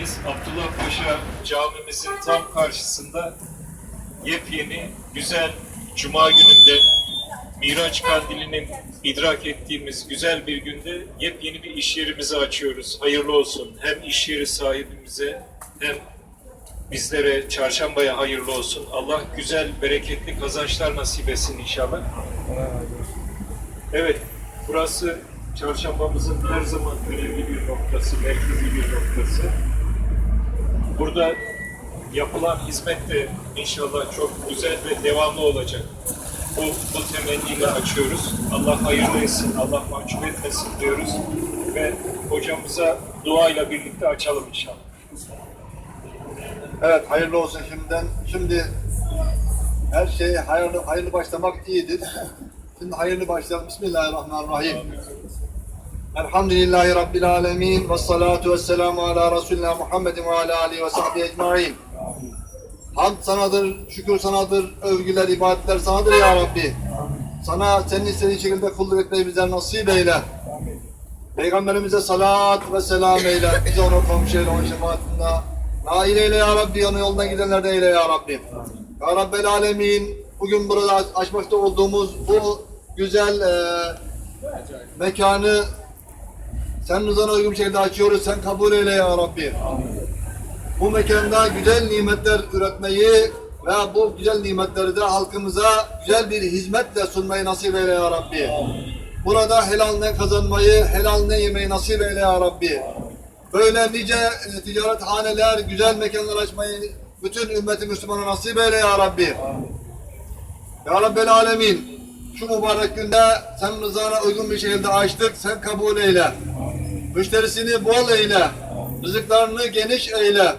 yerimiz Abdullah Paşa camimizin tam karşısında yepyeni, güzel Cuma gününde Miraç Kandili'nin idrak ettiğimiz güzel bir günde yepyeni bir iş yerimizi açıyoruz. Hayırlı olsun. Hem iş yeri sahibimize hem bizlere çarşambaya hayırlı olsun. Allah güzel, bereketli kazançlar nasip etsin inşallah. Evet, burası çarşambamızın her zaman önemli bir noktası, merkezi bir noktası. Burada yapılan hizmet de inşallah çok güzel ve devamlı olacak. Bu, bu temenniyle açıyoruz. Allah hayırlı etsin, Allah mahcup etmesin diyoruz. Ve hocamıza duayla birlikte açalım inşallah. Evet hayırlı olsun şimdiden. Şimdi her şey hayırlı, hayırlı başlamak iyidir. Şimdi hayırlı başlayalım. Bismillahirrahmanirrahim. Elhamdülillahi Rabbil alemin. Ve salatu ve selamu ala Resulina Muhammedin ve ala alihi ve sahbihi ecmain. Hamd sanadır, şükür sanadır, övgüler, ibadetler sanadır ya Rabbi. Sana senin istediğin şekilde kulluk etmeyi bize nasip eyle. Peygamberimize salat ve selam eyle. Bize onu komşuyla, onun şefaatinde. Nail eyle ya Rabbi, onun yolundan gidenlerden eyle ya Rabbi. Ya Rabbel Alemin, bugün burada aç- açmakta olduğumuz bu güzel eee mekanı sen rızana uygun şekilde açıyoruz. Sen kabul eyle ya Rabbi. Bu mekanda güzel nimetler üretmeyi ve bu güzel nimetleri de halkımıza güzel bir hizmetle sunmayı nasip eyle ya Rabbi. Burada helalinden kazanmayı, helalinden yemeyi nasip eyle ya Rabbi. Böyle nice e, ticaret haneler, güzel mekanlar açmayı bütün ümmeti Müslümana nasip eyle ya Rabbi. Ya Rabbel Alemin, şu mübarek günde sen rızana uygun bir şekilde açtık, sen kabul eyle. Müşterisini bol eyle, rızıklarını geniş eyle.